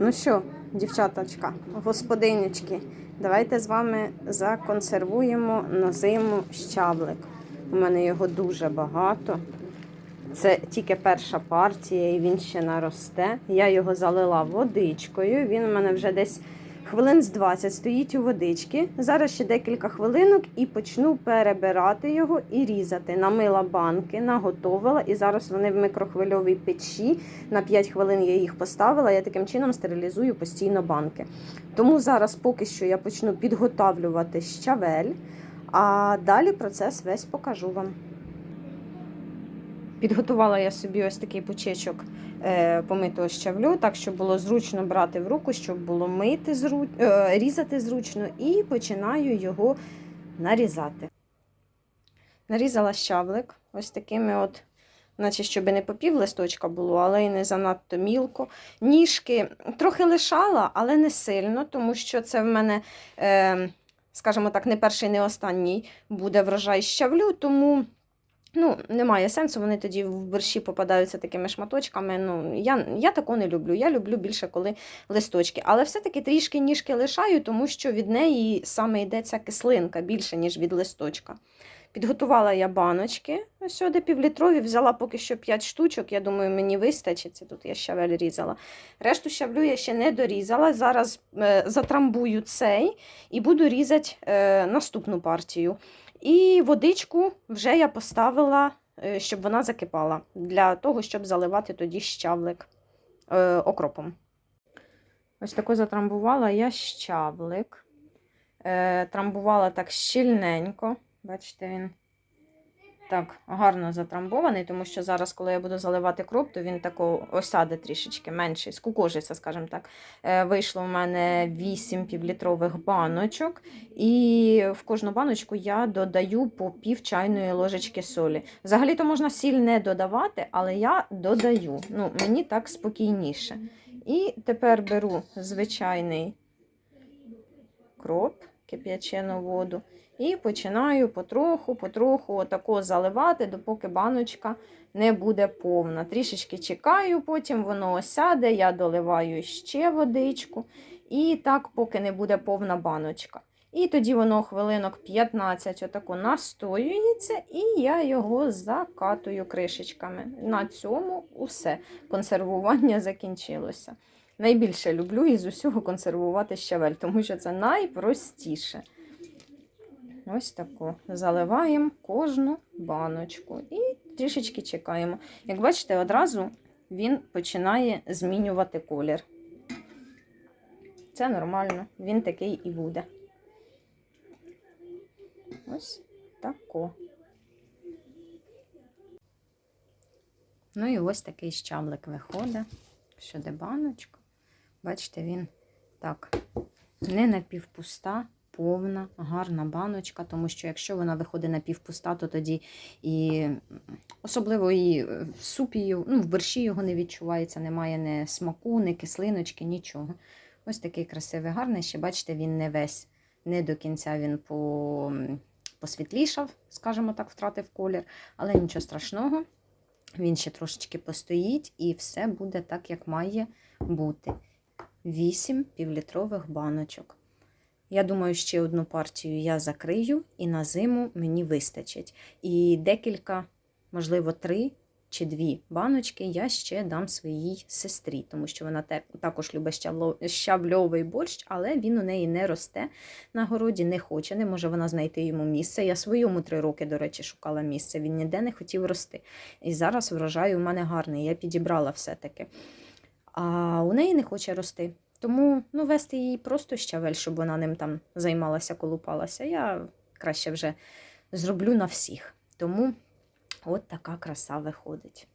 Ну що, дівчаточка, господинечки, давайте з вами законсервуємо на зиму щаблик. У мене його дуже багато. Це тільки перша партія, і він ще наросте. Я його залила водичкою. Він у мене вже десь хвилин з 20 стоїть у водички. Зараз ще декілька хвилинок і почну перебирати його і різати. Намила банки, наготовила, і зараз вони в микрохвильовій печі. На 5 хвилин я їх поставила. Я таким чином стерилізую постійно банки. Тому зараз поки що я почну підготавлювати щавель, а далі процес весь покажу вам. Підготувала я собі ось такий пучечок е, помитого щавлю, так щоб було зручно брати в руку, щоб було мити зру... е, різати зручно, і починаю його нарізати. Нарізала щавлик ось такими от, наче щоб не по пів листочка було, але й не занадто мілко. Ніжки трохи лишала, але не сильно, тому що це в мене, е, скажімо так, не перший, не останній буде врожай щавлю, тому. Ну, немає сенсу, вони тоді в борщі попадаються такими шматочками. Ну, я, я такого не люблю. Я люблю більше, коли листочки. Але все-таки трішки ніжки лишаю, тому що від неї саме йде кислинка більше, ніж від листочка. Підготувала я баночки, сюди півлітрові, взяла поки що 5 штучок. Я думаю, мені вистачить. Це тут я щавель різала. Решту щавлю я ще не дорізала. Зараз е, затрамбую цей і буду різати е, наступну партію. І водичку вже я поставила, е, щоб вона закипала, для того, щоб заливати тоді щавлик е, окропом. Ось таку затрамбувала я щавлик. Е, трамбувала так щільненько. Бачите, він так гарно затрамбований, тому що зараз, коли я буду заливати кроп, то він тако осяде трішечки менший, скукожиться, скажімо так. Е, вийшло в мене 8 півлітрових баночок, і в кожну баночку я додаю по пів чайної ложечки солі. Взагалі-то можна сіль не додавати, але я додаю. Ну, мені так спокійніше. І тепер беру звичайний кроп, кип'ячену воду. І починаю потроху, потроху отако заливати, допоки баночка не буде повна. Трішечки чекаю, потім воно осяде, я доливаю ще водичку. І так, поки не буде повна баночка. І тоді воно хвилинок 15 отако настоюється, і я його закатую кришечками. На цьому усе. Консервування закінчилося. Найбільше люблю із усього консервувати щавель, тому що це найпростіше. Ось таку. Заливаємо кожну баночку і трішечки чекаємо. Як бачите, одразу він починає змінювати колір. Це нормально, він такий і буде. Ось тако. Ну і ось такий щаблик виходить. Сюди баночка. Бачите, він так не напівпуста повна, гарна баночка, тому що якщо вона виходить напівпуста, то тоді і особливо і в супі, ну, в борщі його не відчувається, немає ні смаку, ні кислиночки, нічого. Ось такий красивий, гарний. Ще бачите, він не весь, не до кінця він по, посвітлішав, скажімо так, втратив колір, але нічого страшного. Він ще трошечки постоїть і все буде так, як має бути. 8 півлітрових баночок. Я думаю, ще одну партію я закрию, і на зиму мені вистачить. І декілька, можливо, три чи дві баночки я ще дам своїй сестрі, тому що вона також любить щавльовий борщ, але він у неї не росте на городі, не хоче, не може вона знайти йому місце. Я своєму три роки, до речі, шукала місце. Він ніде не хотів рости. І зараз врожай у мене гарний, я підібрала все-таки. А у неї не хоче рости. Тому ну, вести їй просто щавель, щоб вона ним там займалася, колупалася. Я краще вже зроблю на всіх. Тому от така краса виходить.